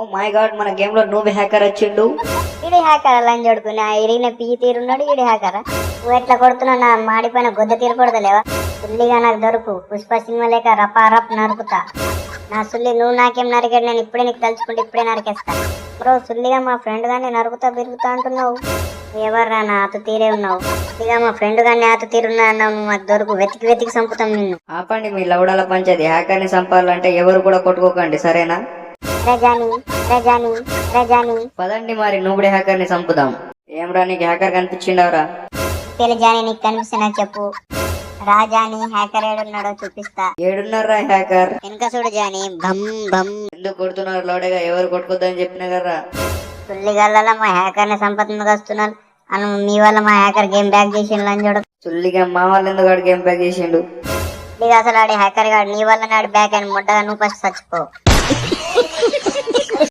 Oh my god మన గేమ్లో నువ్వు హ్యాకర్ వచ్చిండు ఈడి హ్యాకర్ అలా చదువుకుని ఆ ఇరిగిన పియ్యి తీరున్నాడు ఈడి హ్యాకర్ నువ్వు ఎట్లా కొడుతున్నావు నా మాడిపోయిన గొద్ద తీరు కొడతలేవా? సుల్లిగా నాకు దొరుకు పుష్ప సినిమా లేక రపా రప్ నరుకుతా. నా సుల్లి నువ్వు నాకేం నరికాడు నేను ఇప్పుడే నీకు తలుచుకుంటే ఇప్పుడే నరికేస్తా. బ్రో సుల్లిగా మా ఫ్రెండ్ గాని నరుకుతా బిరుగుతా అంటున్నావు. ఎవర్రా నా ఆతు తీరే ఉన్నావు? సుల్లిగా మా ఫ్రెండ్ గాని ఆతు తీరున్నా అన్నావు నువ్వు మాకు దొరుకు వెతికి వెతికి చంపుతాం నిన్ను. ఆపండి మీ లవడాల పంచాయతీ హ్యాకర్ని చంపాలంటే ఎవరు కూడా కొట్టుకోకండి సరేనా? రజాని రజాని రజాని పదండి మరి నువ్వుడే హ్యాకర్ని చంపుదాం. ఏం రా నీకు హ్యాకర్ కనిపించిండవరా? తెలిజాని నీకు కనిపిస్తున్నా చెప్పు. రాజాని హ్యాకర్ ఏడున్నాడో చూపిస్తా. ఏడున్నారా హ్యాకర్? వెనక చూడు జాని భమ్ భమ్. ఎందుకు కొడుతున్నారు లోడగా? ఎవరు కొట్టుకోద్దని చెప్పిన కదరా సుల్లిగల్ల మా హ్యాకర్ని సంపత్తికి వస్తున్నారు అను మీ వల్ల మా హ్యాకర్ గేమ్ బ్యాక్ చేసిండు అని చూడు. చుల్లిగా మా వాళ్ళు ఎందుకు ఆడు గేమ్ ప్యాక్ చేసిండు? అసలు ఆడి హ్యాకర్ గాడు నీ వల్ల నాడు బ్యాక్ అని ముట్టగా నువ్వు ఫస్ట్ చచ్చిపో.